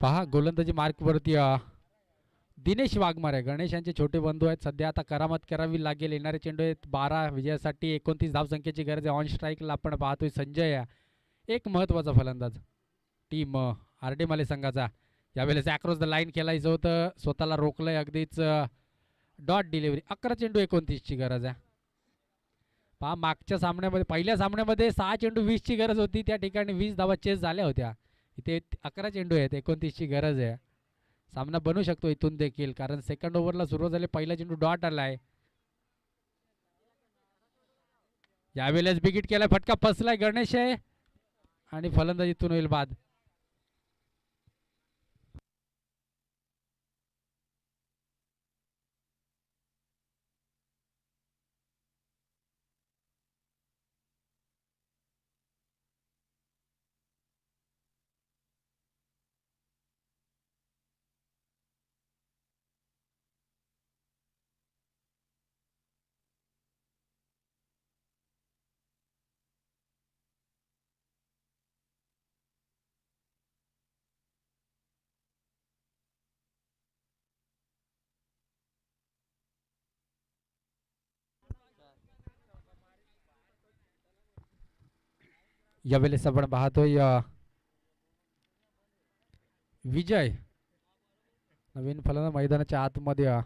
पहा गोलंदाजी मार्कवरती दिनेश वाघमारे. गणेश यांचे छोटे बंधू आहेत. सध्या आता करामत करावी लागेल. येणारे चेंडू आहेत बारा विजयासाठी एकोणतीस धावसंख्येची गरज आहे. ऑन स्ट्राईकला आपण पाहतोय संजय एक महत्त्वाचा फलंदाज. टीम आर माले संघाचा. यावेळेस अक्रॉस द लाईन केलायचं होतं. स्वतःला रोखलंय अगदीच डॉट डिलिव्हरी अकरा चेंडू एकोणतीसची गरज आहे. पहा मागच्या सामन्यामध्ये पहिल्या सामन्यामध्ये सहा चेंडू वीसची गरज होती. त्या ठिकाणी वीस धावा चेस झाल्या होत्या. इथे अकरा चेंडू आहेत एकोणतीसची गरज आहे. सामना बनू शकतो इथून देखील कारण सेकंड ओव्हरला सुरुवात झाली पहिला चेंडू डॉट आलाय यावेळेस बिगिट केला फटका फसलाय गणेश आहे. आणि फलंदाजी इथून होईल बाद. यावेळेस आपण पाहतोय विजय नवीन फलंदा मैदानाच्या आतमध्ये अ,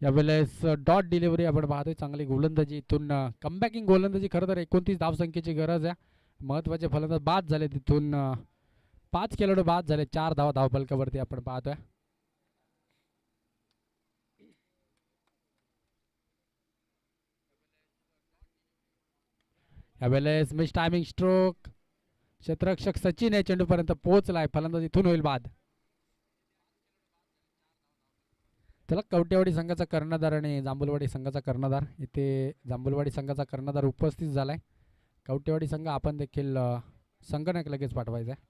यावेळेस डॉट डिलिव्हरी आपण पाहतोय चांगली गोलंदाजी इथून कमबॅकिंग गोलंदाजी. खरं तर एकोणतीस धावसंख्येची गरज आहे. महत्त्वाचे फलंदाज बाद झाले तिथून पाच खेळाडू बाद झाले. चार धावा धावपलकावरती आपण पाहतोय. यावेळेस मिस टायमिंग स्ट्रोक. क्षेत्ररक्षक सचिन या चेंडूपर्यंत पोहोचलाय. फलंदाज इथून होईल बाद. चला कवटेवाडी संघाचा कर्णधार आणि जांभूलवाडी संघाचा कर्णधार. इथे जांभूलवाडी संघाचा कर्णधार उपस्थित झालाय. कवटेवाडी संघ आपण देखील संगणक लगेच पाठवायचा आहे